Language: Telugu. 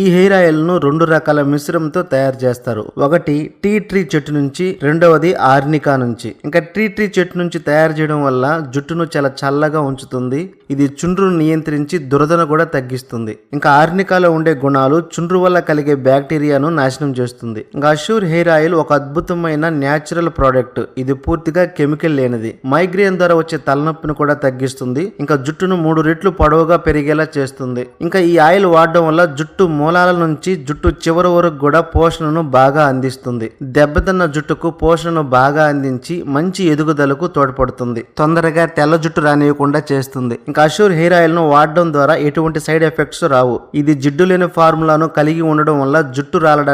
ఈ హెయిర్ ఆయిల్ను రెండు రకాల మిశ్రమంతో తయారు చేస్తారు. ఒకటి టీ ట్రీ చెట్టు నుంచి రెండవది ఆర్నికా నుంచి. ఇంకా టీ ట్రీ చెట్టు నుంచి తయారు చేయడం వల్ల జుట్టును చాలా చల్లగా ఉంచుతుంది. ఇది చుండ్రును నియంత్రించి దురదను కూడా తగ్గిస్తుంది. ఇంకా ఆర్నికాలో ఉండే గుణాలు చుండ్రు వల్ల కలిగే బ్యాక్టీరియాను నాశనం చేస్తుంది. ఇంకా అష్యూర్ హెయిర్ ఆయిల్ ఒక అద్భుతమైన న్యాచురల్ ప్రోడక్ట్. ఇది పూర్తిగా కెమికల్ లేనిది. మైగ్రేన్ ద్వారా వచ్చే తలనొప్పిని కూడా తగ్గిస్తుంది. ఇంకా జుట్టును మూడు రెట్లు పొడవుగా పెరిగేలా చేస్తుంది. ఇంకా ఈ ఆయిల్ వాడడం వల్ల జుట్టు మూలాల నుంచి జుట్టు చివరి వరకు కూడా పోషణను బాగా అందిస్తుంది. దెబ్బతిన్న జుట్టుకు పోషణను బాగా అందించి మంచి ఎదుగుదలకు తోడ్పడుతుంది. తొందరగా తెల్ల జుట్టు రానివ్వకుండా చేస్తుంది. ఇంకా అషూర్ హెయిర్ ఆయిల్ను వాడడం ద్వారా ఎటువంటి సైడ్ ఎఫెక్ట్స్ రావు. ఇది జిడ్డు లేని ఫార్ములాను కలిగి ఉండడం వల్ల జుట్టు రాలడానికి